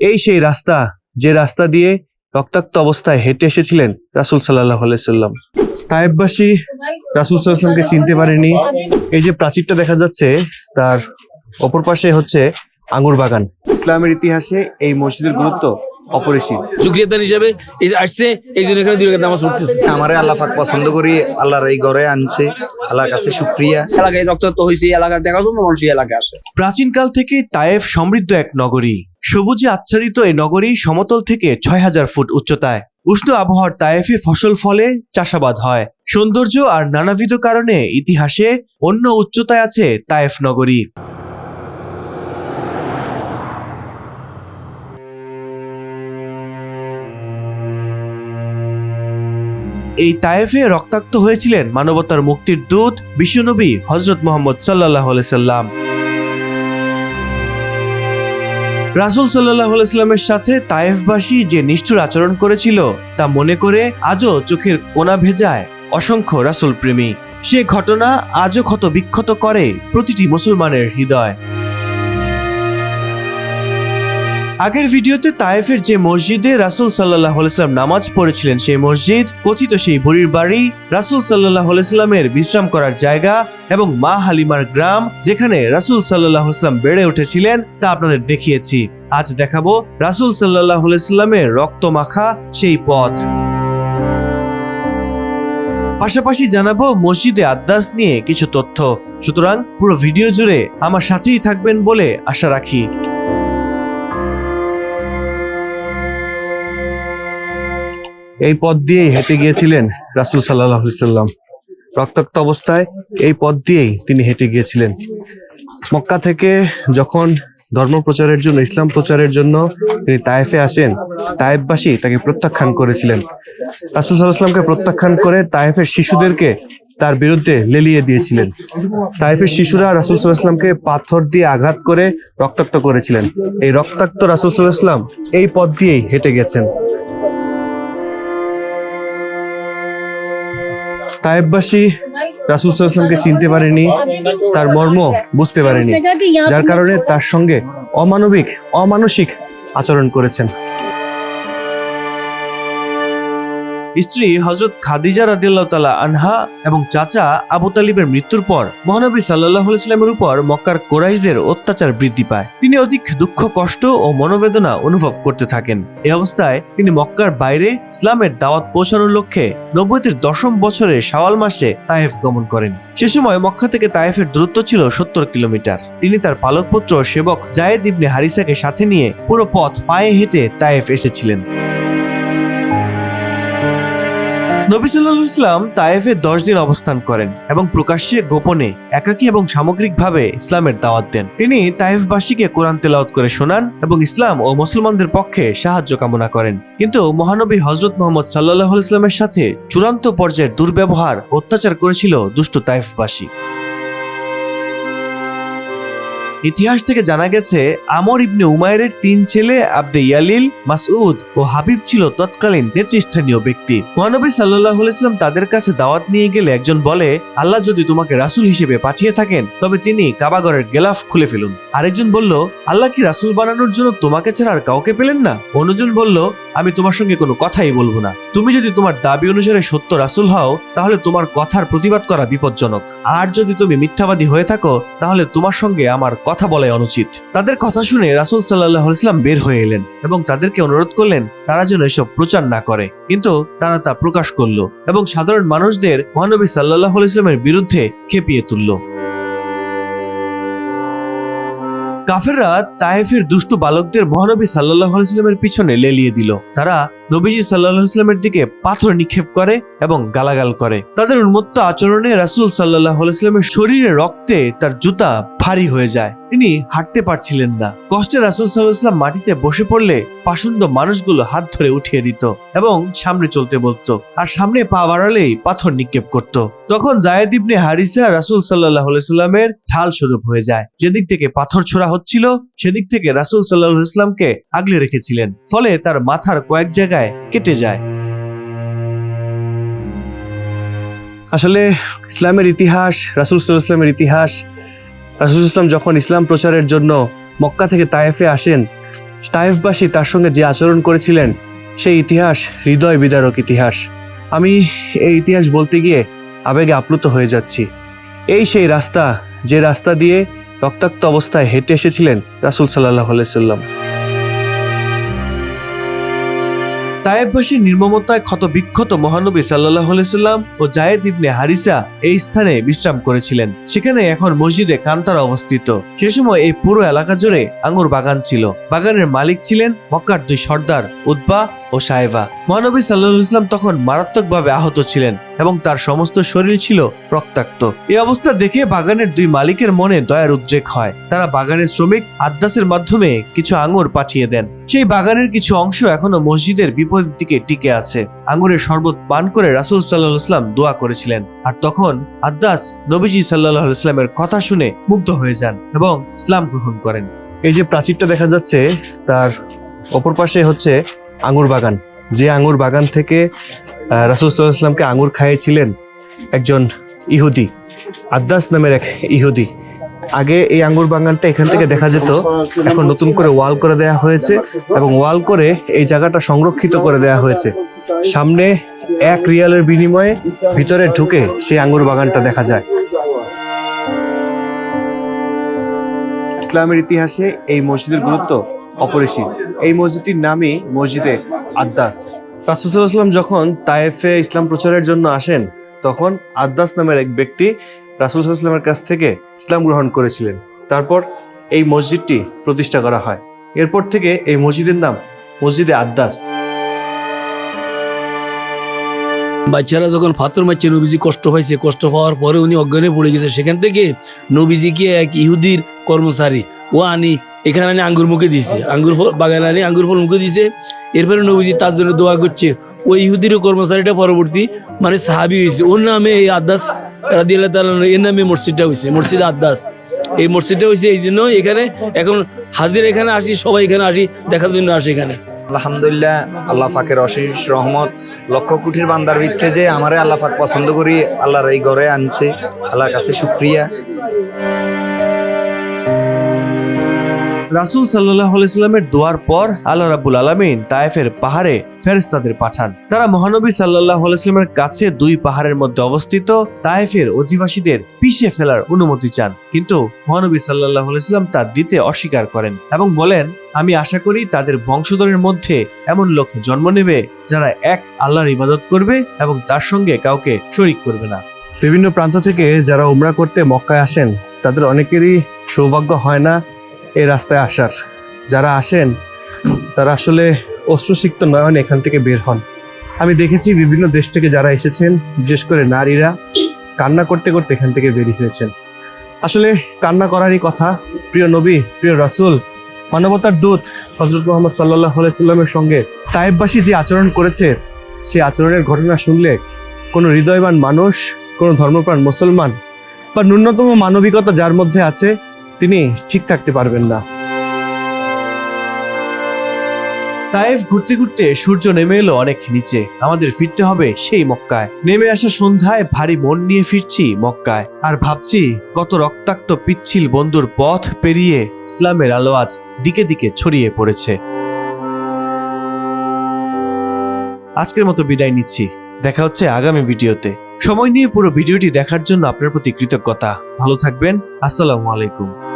এই সেই রাস্তা যে রাস্তা দিয়ে রক্তাক্ত অবস্থায় হেঁটে এসেছিলেন রাসুল সাল্লাহ সাল্লাম তায়েববাসী রাসুল সাল্লামকে চিনতে পারেনি। এই যে প্রাচীরটা দেখা যাচ্ছে তার অপর পাশে হচ্ছে আঙ্গুর বাগান। ইসলামের ইতিহাসে এই মসজিদের গুরুত্ব অপরিসীম। শুক্রিয়াদান হিসাবে এই যে আসছে এই জন্য এখানে দুই নামাজ পড়তেছে। আমারে আল্লাহ পাক পছন্দ করি আল্লাহর এই ঘরে আনছে আল্লাহর কাছে শুক্রিয়া। এলাকায় রক্তাক্ত হয়েছে এই এলাকার দেখার জন্য মানুষ এলাকায় আসে। প্রাচীনকাল থেকে তায়েফ সমৃদ্ধ এক নগরী। সবুজে আচ্ছাদিত এই নগরী সমতল থেকে ছয় হাজার ফুট উচ্চতায়। উষ্ণ আবহাওয়ার তায়েফে ফসল ফলে চাষাবাদ হয়। সৌন্দর্য আর নানাবিধ কারণে ইতিহাসে অন্য উচ্চতায় আছে তায়েফ নগরী। এই তায়েফে রক্তাক্ত হয়েছিলেন মানবতার মুক্তির দূত বিশ্বনবী হজরত মোহাম্মদ সাল্লাহ সাল্লাম। রাসুল সাল্লাহ ইসলামের সাথে তায়েফবাসী যে নিষ্ঠুর আচরণ করেছিল, তা মনে করে আজও চোখের কোনা ভেজায় অসংখ্য রাসুল প্রেমী সে ঘটনা আজও ক্ষত বিক্ষত করে প্রতিটি মুসলমানের হৃদয়। আগের ভিডিওতে তায়েফের যে মসজিদে রাসুল সাল্লাহ সাল্লাম নামাজ পড়েছিলেন সেই মসজিদ, কথিত সেই বুড়ির বাড়ি, রাসুল সাল্লাহ সাল্লামের বিশ্রাম করার জায়গা এবং মা হালিমার গ্রাম যেখানে রাসুল সাল্লাহ সাল্লাম বেড়ে উঠেছিলেন, তা আপনাদের দেখিয়েছি। আজ দেখাবো রাসুল সাল্লাহ সাল্লামের রক্ত মাখা সেই পথ। পাশাপাশি জানাব মসজিদে আদ্দাস নিয়ে কিছু তথ্য। সুতরাং পুরো ভিডিও জুড়ে আমার সাথেই থাকবেন বলে আশা রাখি। এই পথ দিয়েই হেঁটে গিয়েছিলেন রাসুল সাল্লাহ রক্তাক্ত অবস্থায় এই পথ দিয়েই তিনি হেঁটে গিয়েছিলেন। মক্কা থেকে যখন ধর্ম প্রচারের জন্য, ইসলাম প্রচারের জন্য তিনি তায়েফে আসেন, তায়েফবাসী তাকে প্রত্যাখ্যান করেছিলেন। রাসুল সাল্লাহামকে প্রত্যাখ্যান করে তায়েফের শিশুদেরকে তার বিরুদ্ধে লেলিয়ে দিয়েছিলেন। তাইফের শিশুরা রাসুল সাল্লাহামকে পাথর দিয়ে আঘাত করে রক্তাক্ত করেছিলেন। এই রক্তাক্ত রাসুল সাল্লাহাম এই পথ দিয়েই হেঁটে গেছেন। তায়েববাসী রাসুল সাল্লাহামকে চিনতে পারেনি, তার মর্ম বুঝতে পারেনি, যার কারণে তার সঙ্গে অমানবিক, অমানসিক আচরণ করেছেন। স্ত্রী হজরত খাদিজা রাদিয়াল্লাহ তালা আনহা এবং চাচা আবু তালিবের মৃত্যুর পর মহানবী সাল্লাহ ইসলামের উপর মক্কার কোরাইশদের অত্যাচার বৃদ্ধি পায়। তিনি অধিক দুঃখ, কষ্ট ও মনোবেদনা অনুভব করতে থাকেন। এ অবস্থায় তিনি মক্কার বাইরে ইসলামের দাওয়াত পৌঁছানোর লক্ষ্যে নব্বইতের দশম বছরে শাওয়াল মাসে তায়েফ গমন করেন। সে সময় মক্কা থেকে তায়েফের দূরত্ব ছিল সত্তর কিলোমিটার। তিনি তার পালকপুত্র সেবক জায়েদ ইবনে হারিসাকে সাথে নিয়ে পুরো পথ পায়ে হেঁটে তায়েফ এসেছিলেন। নবী সাল্লাহ ইসলাম তায়েফে দশ দিন অবস্থান করেন এবং প্রকাশ্যে গোপনে, একাকী এবং সামগ্রিকভাবে ইসলামের দাওয়াত দেন। তিনি তায়েফবাসীকে কোরআন তেলাওত করে শোনান এবং ইসলাম ও মুসলমানদের পক্ষে সাহায্য কামনা করেন। কিন্তু মহানবী হজরত মোহাম্মদ সাল্লাহ ইসলামের সাথে চূড়ান্ত পর্যায়ের দুর্ব্যবহার, অত্যাচার করেছিল দুষ্ট তায়েফবাসী। ইতিহাস থেকে জানা গেছে, আমর ইবনে উমায়ের তিন ছেলে আব্দে ইয়ালিল, মাসউদ ও হাবিব ছিল তৎকালীন নেতৃস্থানীয় ব্যক্তি। মহানবী সাল্লাহ ইসলাম তাদের কাছে দাওয়াত নিয়ে গেলে একজন বলে, আল্লাহ যদি তোমাকে রাসুল হিসেবে পাঠিয়ে থাকেন, তবে তিনি কাবাগরের গেলাফ খুলে ফেলুন। আরেকজন বলল, আল্লাহ কি রাসূল বানানোর জন্য তোমাকে ছাড়া আর কাউকে পেলেন না? অন্যজন বলল, আমি তোমার সঙ্গে কোনো কথাই বলব না। তুমি যদি তোমার দাবি অনুসারে সত্য রাসূল হও, তাহলে তোমার কথার প্রতিবাদ করা বিপজ্জনক। আর যদি তুমি মিথ্যাবাদী হয়ে থাকো, তাহলে তোমার সঙ্গে আমার কথা বলাই অনুচিত। তাদের কথা শুনে রাসূল সাল্লাহ ইসলাম বের হয়ে এলেন এবং তাদেরকে অনুরোধ করলেন, তারা যেন এসব প্রচার না করে। কিন্তু তারা তা প্রকাশ করল এবং সাধারণ মানুষদের মহানবী সাল্লাহ ইসলামের বিরুদ্ধে খেপিয়ে তুলল। কাফেররা তায়েফের দুষ্ট বালকদের মহানবী সাল্লাহ ইসলামের পিছনে লেলিয়ে দিল। তারা নবীজি সাল্লাহ ইসলামের দিকে পাথর নিক্ষেপ করে এবং গালাগাল করে। তাদের উন্মত্ত আচরণে রাসূল সাল্লাহ ইসলামের শরীরে রক্তে তার জুতা ভারী হয়ে যায়। তিনি হাঁটতে পারছিলেন না। কষ্টে রাসুল ইসলাম মাটিতে বসে পড়লে পাষণ্ড মানুষগুলো হাত ধরে উঠিয়ে দিত এবং সামনে চলতে বলতো। আর সামনে পা বাড়ালেই পাথর নিক্ষেপ করত। তখন জায়েদ ইবনে হারিসা রাসুল সাল্লাহ ইসলামের ঢাল স্বরূপ হয়ে যায়। যেদিক থেকে পাথর ছোড়া হচ্ছিল, সেদিক থেকে রাসুল সাল্লাহ ইসলামকে আগলে রেখেছিলেন। ফলে তার মাথার কয়েক জায়গায় কেটে যায়। আসলে ইসলামের ইতিহাস, রাসুল সাল্লাহ ইসলামের ইতিহাস, রাসুল ইসলাম যখন ইসলাম প্রচারের জন্য মক্কা থেকে তায়েফে আসেন, তায়েফবাসী তার সঙ্গে যে আচরণ করেছিলেন, সেই ইতিহাস হৃদয় বিদারক ইতিহাস। আমি এই ইতিহাস বলতে গিয়ে আবেগে আপ্লুত হয়ে যাচ্ছি। এই সেই রাস্তা, যে রাস্তা দিয়ে রক্তাক্ত অবস্থায় হেঁটে এসেছিলেন রাসুল সাল্লাহ সাল্লাম তায়েববাসীর নির্মমতায় ক্ষত বিক্ষত মহানবী সাল্লাহ সাল্লাম ও জায়েদ ইবনে হারিসা এই স্থানে বিশ্রাম করেছিলেন। সেখানে এখন মসজিদে কান্তারা অবস্থিত। সে সময় এই পুরো এলাকা জুড়ে আঙ্গুর বাগান ছিল। বাগানের মালিক ছিলেন মক্কার দুই সর্দার উদ্বা ও সাহেবা মহানবী সাল্লাহ ইসলাম তখন মারাত্মকভাবে আহত ছিলেন। এবং তার সমস্ত শরীর ছিল রক্তাক্ত। এই অবস্থা দেখে বাগানের দুই মালিকের মনে দয়ার উদ্রেক হয়। তারা বাগানের শ্রমিক আদ্দাসের মাধ্যমে কিছু আঙুর পাঠিয়ে দেন। সেই বাগানের কিছু অংশ এখনও মসজিদের বিপরীত দিকে টিকে আছে। আঙুরের শরবত পান করে রাসুল সাল্লাহ ইসলাম দোয়া করেছিলেন। আর তখন আদ্দাস নবীজি সাল্লাহ ইসলামের কথা শুনে মুগ্ধ হয়ে যান এবং ইসলাম গ্রহণ করেন। এই যে প্রাচীরটা দেখা যাচ্ছে, তার অপর পাশে হচ্ছে আঙুর বাগান। যে আঙুর বাগান থেকে রাসূল সাল্লামকে আঙুর খাইয়েছিলেন একজন ইহুদি, আদ্দাস নামের এক ইহুদি। আগে এই আঙ্গুর বাগানটা এখান থেকে দেখা যেত, এখন নতুন করে ওয়াল করে দেয়া হয়েছে এবং ওয়াল করে এই জায়গাটা সংরক্ষিত করে দেয়া হয়েছে। সামনে এক রিয়ালের বিনিময়ে ভিতরে ঢুকে সেই আঙ্গুর বাগানটা দেখা যায়। ইসলামের ইতিহাসে এই মসজিদের গুরুত্ব অপরিসীম। এই মসজিদটির নামই মসজিদে আদ্দাস। রাসুসাল্লাম যখন তায়েফে ইসলাম প্রচারের জন্য আসেন, তখন আদ্দাস নামের এক ব্যক্তি রাসুলসাল্লামের কাছ থেকে ইসলাম গ্রহণ করেছিলেন। তারপর এই মসজিদটি প্রতিষ্ঠা করা হয়। এরপর থেকে এই মসজিদের নাম মসজিদে আদ্দাস। বাচ্চারা যখন ফাতর মারছে, নবীজি কষ্ট পাইছে। কষ্ট পাওয়ার পরে উনি অজ্ঞানে পড়ে গেছে। সেখান থেকে নবীজিকে এক ইহুদির কর্মচারী, ও আনি, এখানে আনি আঙ্গুর মুখে দিছে। আঙ্গুর বাগানে আনি আঙ্গুর ফল মুখে দিছে। এরপরে নবীজি তার জন্য দোয়া করছে ওই ইহুদির কর্মচারীটা পরবর্তী মানে সাহাবি হয়েছে। ওর নামে এই আদাস রাদিয়াল্লাহু তাআলা এর নামে মসজিদটা হয়েছে, মসজিদ আদাস এই মসজিদটা হয়েছে এই জন্য এখানে এখন হাজির এখানে আসি, সবাই এখানে আসি, দেখার জন্য আসি এখানে। আলহামদুলিল্লাহ, আল্লাহ ফাকের অশেষ রহমত। লক্ষ কোটির বান্দার ভিতরে যে আমারে আল্লাহ ফাক পছন্দ করি, আল্লাহর এই ঘরে আনছে, আল্লাহর কাছে শুক্রিয়া। রাসুল সাল্লাহ ইসলামের দোয়ার পর আল্লাহ রাবুল আলমিন তায়েফের পাহাড়ে ফেরেস্তাদের পাঠান। তারা মহানবী সাল্লাহ ইসলামের কাছে দুই পাহাড়ের মধ্যে অবস্থিত তায়েফের অধিবাসীদের পিছিয়ে ফেলার অনুমতি চান। কিন্তু মহানবী সাল্লাহ ইসলাম তা দিতে অস্বীকার করেন এবং বলেন, আমি আশা করি তাদের বংশধরের মধ্যে এমন লোক জন্ম নেবে যারা এক, আল্লাহর ইবাদত করবে এবং তার সঙ্গে কাউকে শরিক করবে না। বিভিন্ন প্রান্ত থেকে যারা উমরা করতে মক্কায় আসেন, তাদের অনেকেরই সৌভাগ্য হয় না এই রাস্তায় আসার। যারা আসেন, তারা আসলে অশ্রুসিক্ত নয়ন এখান থেকে বের হন। আমি দেখেছি বিভিন্ন দেশ থেকে যারা এসেছেন, বিশেষ করে নারীরা, কান্না করতে করতে এখান থেকে বেরিয়ে হয়েছেন আসলে কান্না করারই কথা। প্রিয় নবী, প্রিয় রাসূল, মানবতার দূত হজরত মোহাম্মদ সাল্লাহ সাল্লামের সঙ্গে তায়েববাসী যে আচরণ করেছে, সেই আচরণের ঘটনা শুনলে কোনো হৃদয়বান মানুষ, কোনো ধর্মপ্রাণ মুসলমান বা ন্যূনতম মানবিকতা যার মধ্যে আছে তিনি ঠিক থাকতে পারবেন না। তায়েফ ঘুরতে ঘুরতে সূর্য নেমে এলো অনেক নিচে। আমাদের ফিরতে হবে সেই মক্কায়। নেমে আসা সন্ধ্যায় ভারী মন নিয়ে ফিরছি মক্কায়। আর ভাবছি, কত রক্তাক্ত পিচ্ছিল বন্ধুর পথ পেরিয়ে ইসলামের আলো আজ দিকে দিকে ছড়িয়ে পড়েছে। আজকের মতো বিদায় নিচ্ছি। দেখা হচ্ছে আগামী ভিডিওতে। সময় নিয়ে পুরো ভিডিওটি দেখার জন্য আপনার প্রতি কৃতজ্ঞতা। ভালো থাকবেন। আসসালামু আলাইকুম।